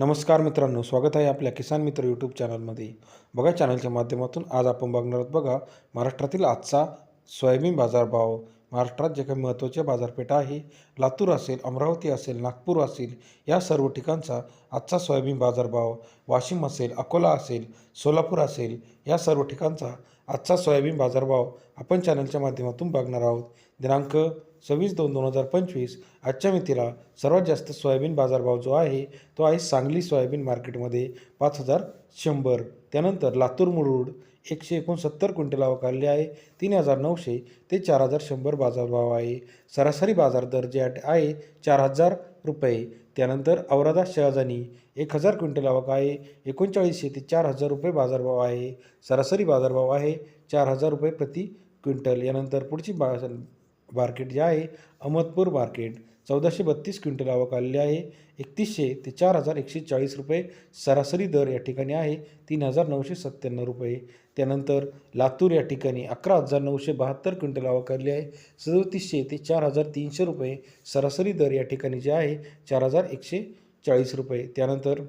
नमस्कार मित्रांनो स्वागत आहे आपल्या किसान मित्र यूट्यूब चॅनलमध्ये बघा चॅनलच्या माध्यमातून आज आपण बघणार आहोत बघा महाराष्ट्रातील आजचा सोयाबीन बाजारभाव. महाराष्ट्रात जे काही महत्त्वाच्या बाजारपेठा आहे लातूर असेल अमरावती असेल नागपूर असेल या सर्व ठिकाणचा आजचा सोयाबीन बाजारभाव. वाशिम असेल अकोला असेल सोलापूर असेल या सर्व ठिकाणचा आजचा सोयाबीन बाजारभाव आपण चॅनलच्या माध्यमातून बघणार आहोत. दिनांक सव्वीस दोन दोन हजार पंचवीस आजच्या मितीला सर्वात जास्त सोयाबीन बाजारभाव जो आहे तो आहे सांगली सोयाबीन मार्केटमध्ये पाच हजार शंभर. त्यानंतर लातूर मुरुड एकशे एकोणसत्तर क्विंटल आवक आलेली आहे तीन हजार नऊशे ते चार हजार शंभर बाजारभाव आहे. सरासरी बाजार दर जे आहे चार हजार रुपये. त्यानंतर औरादा शहाजानी एक हजार क्विंटल आवक आहे एकोणचाळीसशे ते चार हजार रुपये बाजारभाव आहे. सरासरी बाजारभाव आहे चार हजार रुपये प्रति क्विंटल. यानंतर पुढची बा मार्केट जे आहे अहमदपूर मार्केट चौदाशे बत्तीस क्विंटल आवक आलेली आहे. एकतीसशे ते चार हजार एकशे चाळीस रुपये सरासरी दर या ठिकाणी आहे तीन हजार नऊशे सत्त्याण्णव रुपये. त्यानंतर लातूर या ठिकाणी अकरा हजार नऊशे बहात्तर क्विंटल आवक आलेली आहे. सदोतीसशे ते चार हजार तीनशे रुपये सरासरी दर या ठिकाणी जे आहे चार हजार एकशे चाळीस रुपये. त्यानंतर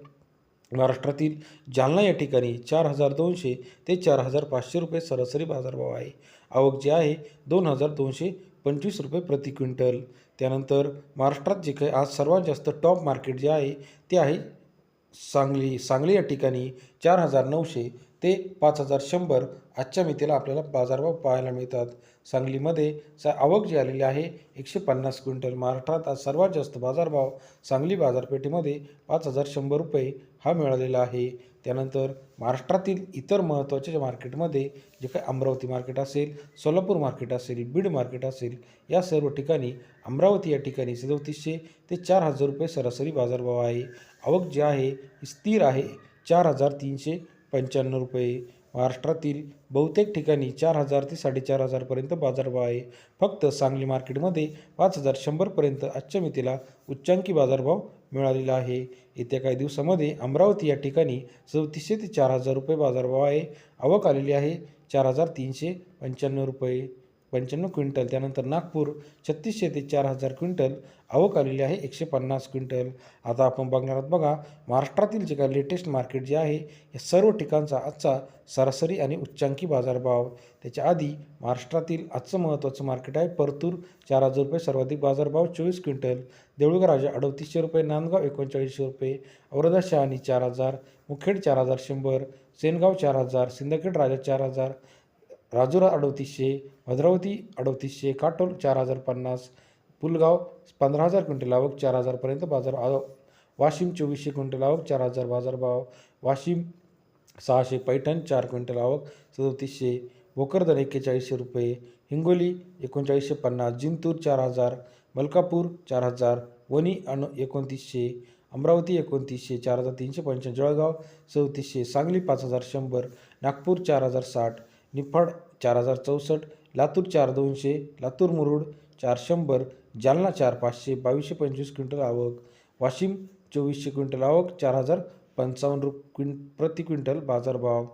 महाराष्ट्रातील जालना या ठिकाणी चार हजार दोनशे ते चार हजार पाचशे रुपये सरासरी बाजारभाव आहे. आवक जे आहे दोन हजार दोनशे पंचवीस रुपये प्रति क्विंटल. त्यानंतर महाराष्ट्रात जे काही आज सर्वात जास्त टॉप मार्केट जे आहे ते आहे सांगली. सांगली या ठिकाणी चार हजार नऊशे ते पाच हजार शंभर आजच्या मितीला आपल्याला बाजारभाव पाहायला मिळतात. सांगलीमध्ये सा आवक जी आलेली आहे एकशे पन्नास क्विंटल. महाराष्ट्रात आज सर्वात जास्त बाजारभाव सांगली बाजारपेठेमध्ये पाच हजार शंभर रुपये हा मिळालेला आहे. त्यानंतर महाराष्ट्रातील इतर महत्त्वाच्या मार्केटमध्ये जे काही अमरावती मार्केट असेल सोलापूर मार्केट असेल बीड मार्केट असेल या सर्व ठिकाणी अमरावती या ठिकाणी सदोतीसशे ते चार हजार रुपये सरासरी बाजारभाव आहे. आवक जी आहे स्थिर आहे चार हजार तीनशे पंच्याण्णव रुपये. महाराष्ट्रातील बहुतेक ठिकाणी चार हजार ते साडेचार हजारपर्यंत बाजारभाव आहे. फक्त सांगली मार्केटमध्ये पाच हजार शंभरपर्यंत आजच्या मितीला उच्चांकी बाजारभाव मिळालेला आहे. येत्या काही दिवसामध्ये अमरावती या ठिकाणी चौतीसशे ते चार हजार रुपये बाजारभाव आहे. आवक आलेली आहे चार हजार तीनशे पंच्याण्णव रुपये. पंच्याण्णव क्विंटल त्यानंतर नागपूर छत्तीसशे ते चार हजार क्विंटल आवक आलेली आहे एकशे पन्नास क्विंटल. आता आपण बघणार आहोत बघा महाराष्ट्रातील जे काही लेटेस्ट मार्केट जे आहे या सर्व ठिकाणचा आजचा सरासरी आणि उच्चांकी बाजारभाव. त्याच्या आधी महाराष्ट्रातील आजचं महत्त्वाचं मार्केट आहे परतूर चार हजार रुपये सर्वाधिक बाजारभाव चोवीस क्विंटल. देऊळगाव राजा अडतीसशे रुपये नांदगाव एकोणचाळीसशे रुपये औरदा शहाणी चार हजार मुखेड चार हजार शंभर सेनगाव चार हजार सिंदखेड राजा चार हजार राजुरा अडतीसशे भद्रावती अडतीसशे काटोल चार हजार पन्नास पुलगाव पंधरा हजार क्विंटल आवक चार हजारपर्यंत बाजार आव वाशिम चोवीसशे क्विंटल आवक चार हजार बाजार भाव वाशिम सहाशे पैठण चार क्विंटल आवक सदोतीसशे भोकरदन एक्केचाळीसशे रुपये हिंगोली एकोणचाळीसशे पन्नास जिंतूर चार हजार मलकापूर चार हजार वणी अण एकोणतीसशे अमरावती एकोणतीसशे चार हजार तीनशे पंच्याण्णव जळगाव चौतीसशे सांगली पाच हजार शंभर नागपूर चार हजार साठ निफाड चार हजार चौसष्ट लातूर चार दोनशे लातूर मुरुड चार शंभर जालना चार पाचशे बावीसशे पंचवीस क्विंटल आवक वाशिम चोवीसशे क्विंटल आवक चार हजार पंचावन्न रुप क्विं प्रति क्विंटल बाजारभाव.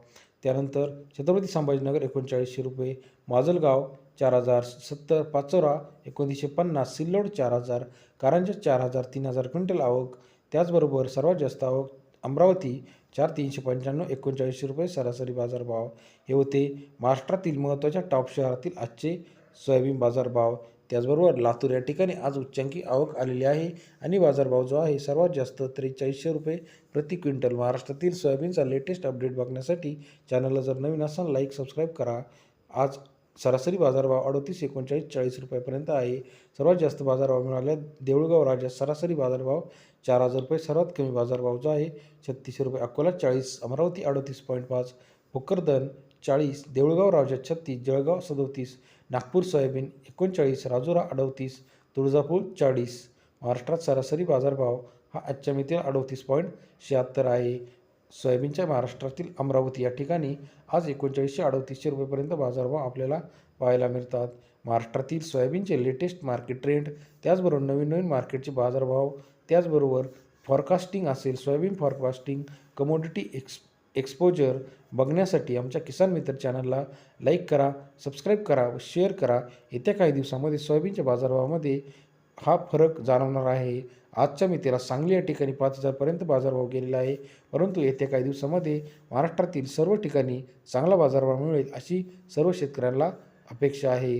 त्यानंतर छत्रपती संभाजीनगर एकोणचाळीसशे रुपये माजलगाव चार हजार सत्तर पाचोरा एकोणीसशे पन्नास सिल्लोड चार हजार कारंजा चार हजार तीन हजार क्विंटल आवक. त्याचबरोबर सर्वात जास्त आवक अमरावती चार तीनशे पंच्याण्णव एकोणचाळीसशे रुपये सरासरी बाजारभाव. हे होते महाराष्ट्रातील महत्त्वाच्या टॉप शहरातील आजचे सोयाबीन बाजारभाव. त्याचबरोबर लातूर या ठिकाणी आज उच्चांकी आवक आलेली आहे आणि बाजारभाव जो आहे सर्वात जास्त त्रेचाळीसशे रुपये प्रति क्विंटल. महाराष्ट्रातील सोयाबीनचा लेटेस्ट अपडेट बघण्यासाठी चॅनलला जर नवीन असाल लाईक सबस्क्राईब करा. आज सरासरी बाजारभाव अडतीस एकोणचाळीस चाळीस रुपयापर्यंत आहे. सर्वात जास्त बाजारभाव मिळाल्या देऊळगाव राज्यात. सरासरी बाजारभाव चार हजार रुपये सर्वात कमी बाजारभाव जो आहे छत्तीसशे रुपये अकोला चाळीस अमरावती अडतीस पॉईंट पाच भोकरदन चाळीस देऊळगाव राज्यात छत्तीस जळगाव सदोतीस नागपूर सोयाबीन एकोणचाळीस राजुरा अडतीस तुळजापूर चाळीस. महाराष्ट्रात सरासरी बाजारभाव हा आजच्या मितीला अडतीस पॉईंट शहात्तर आहे. सोयाबीनच्या महाराष्ट्रातील अमरावती या ठिकाणी आज एकोणचाळीसशे अडतीसशे रुपयेपर्यंत बाजारभाव आपल्याला पाहायला मिळतात. महाराष्ट्रातील सोयाबीनचे लेटेस्ट मार्केट ट्रेंड त्याचबरोबर नवीन नवीन मार्केटचे बाजारभाव त्याचबरोबर फॉरकास्टिंग असेल soybean forecasting commodity ex exposure बघण्यासाठी आमच्या किसान मित्र चॅनलला लाईक करा सबस्क्राईब करा व शेअर करा. येत्या काही दिवसामध्ये सोयाबीनच्या बाजारभावामध्ये हा फरक जाणवणार आहे. आजच्या मितीला सांगली या ठिकाणी पाच हजारपर्यंत बाजारभाव गेलेला आहे. परंतु येत्या काही दिवसामध्ये महाराष्ट्रातील सर्व ठिकाणी चांगला बाजारभाव मिळेल अशी सर्व शेतकऱ्यांना अपेक्षा आहे.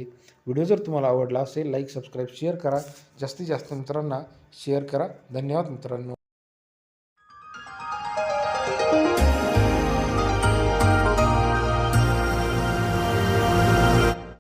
व्हिडिओ जर तुम्हाला आवडला असेल लाईक सबस्क्राईब शेअर करा. जास्तीत जास्त मित्रांना शेअर करा. धन्यवाद मित्रांनो.